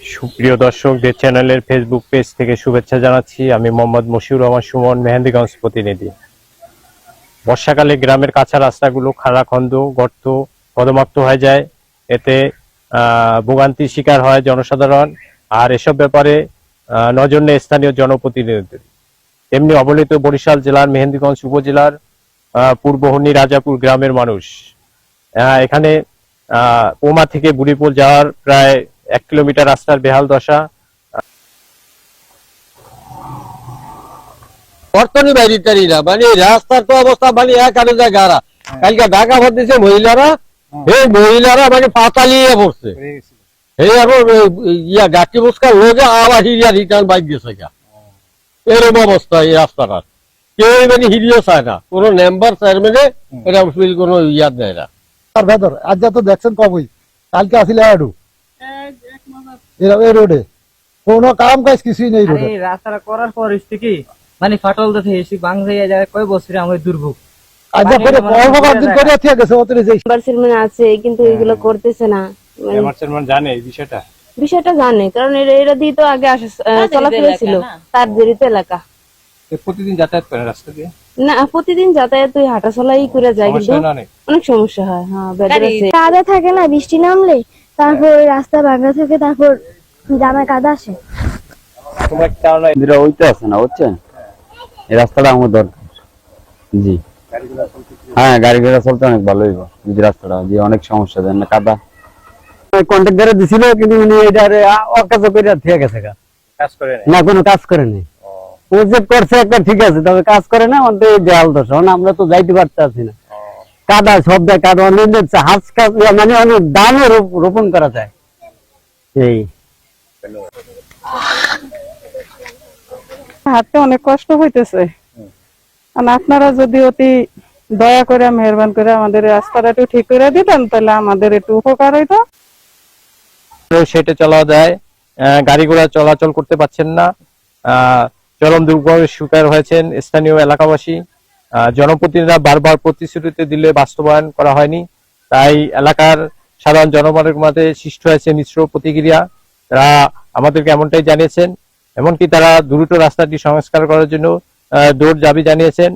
সুপ্রিয় দর্শকদের চ্যানেলের ফেসবুক পেজ থেকে শুভেচ্ছা জানাচ্ছি। আমি মোহাম্মদ মশিউর রহমান সুমন মেহেন্দিগঞ্জ প্রতিনিধি। বর্ষাকালে গ্রামের কাঁচা রাস্তাগুলো খাড়াখন্দ গর্ত পদমাক্ত হয়ে যায়। এতে ভোগান্তির শিকার হয় জনসাধারণ। আর এসব ব্যাপারে নজর নেয় স্থানীয় জনপ্রতিনিধিদের। তেমনি অবহেলিত বরিশাল জেলার মেহেন্দিগঞ্জ উপজেলার পূর্বহনী রাজাপুর গ্রামের মানুষ। এখানে আহ, পোমা থেকে বুড়িপুর যাওয়ার প্রায় এক কিলোমিটার রাস্তার বেহাল দশা। বর্তমানে মানে রাস্তার তো অবস্থা মানে এক আরও। জায়গা কালকে ঢাকা ভর দিছে মহিলারা এই মহিলারা মানে পাতালিয়ে পড়ছে। এই এখন ইয়া ডাকি মুস্কার লোকে আবার হিরিয়া রিটার্ন বাইক গেছে এরকম অবস্থা এই রাস্তাটার। কেউ মানে হিরিও চায় না। কোনো মেম্বার চেয়ারম্যানে এটা কোনো ইয়াদ দেয় না। আর ভেতর আজ যা তো দেখছেন কবই কালকে আসিলে আডু। এই রোডে। কোনো কাম কাজ কিছুই নেই রোডে। এই রাস্তাটা করার পর কি? মানে ফাটল দেখে এসে বাংলা যায় কয় বছরে আমাদের দুর্ভোগ। করে করে ঠিক আছে চেয়ারম্যান কিন্তু এগুলো করতেছে না। মানে আমার চেয়ারম্যান জানে এই বিষয়টা। বিষয়টা জানে কারণ এরা দিয়ে তো আগে আসা চলাফেরা ছিল। তার জড়িত এলাকা। প্রতিদিন যাতায়াত করে রাস্তা দিয়ে? না প্রতিদিন যাতায়াত ওই হাঁটা চলাই করে যায় কিন্তু হয় অনেক। সমস্যা হয় হ্যাঁ কাদা থাকে না বৃষ্টি নামলে তারপর রাস্তা ভাঙা থাকে তারপর জামায় কাদা আসে। তোমরা কি চাও না মন্দিরে ওইতে আছে না বুঝছেন এই রাস্তাটা আমার দরকার। জি। হ্যাঁ গাড়ি ঘোড়া চলতে অনেক ভালো হইব যদি রাস্তাটা জি অনেক সমস্যা দেন না কাদা। কন্ট্রাক্টারে দিছিল কিন্তু উনি এটারে অকাজ করে ঠিক গেছে কাজ করে না না কোনো কাজ করে নেই। প্রজেক্ট করছে একটা ঠিক আছে তবে কাজ করে না আমাদের দেয়াল দোষ আমরা তো যাইতে পারতেছি না। কাদা সব দেয় কাদা অনেক হাঁস কাজ মানে অনেক দামে রোপ- রোপণ করা যায়। এই। হাঁটতে অনেক কষ্ট হইতেছে। আর আপনারা যদি অতি দয়া করে মেহরবান করে আমাদের রাস্তাটা একটু ঠিক করে দিতেন তাহলে আমাদের একটু উপকার হইতো। সেটা চলা যায়। আহ, গাড়ি ঘোড়া চলাচল করতে পারছেন না। আহ, চরম দুর্ভোগের শিকার হয়েছেন স্থানীয় এলাকাবাসী। জনপ্রতিনিধিরা বারবার প্রতিশ্রুতি দিলে বাস্তবায়ন করা হয়নি। তাই এলাকার সাধারণ জনগণের মধ্যে সৃষ্টি হয়েছে মিশ্র প্রতিক্রিয়া। তারা আমাদেরকে এমনটাই জানিয়েছেন, এমনকি তারা দ্রুত রাস্তাটি সংস্কার করার জন্য দৌড় দাবি জানিয়েছেন।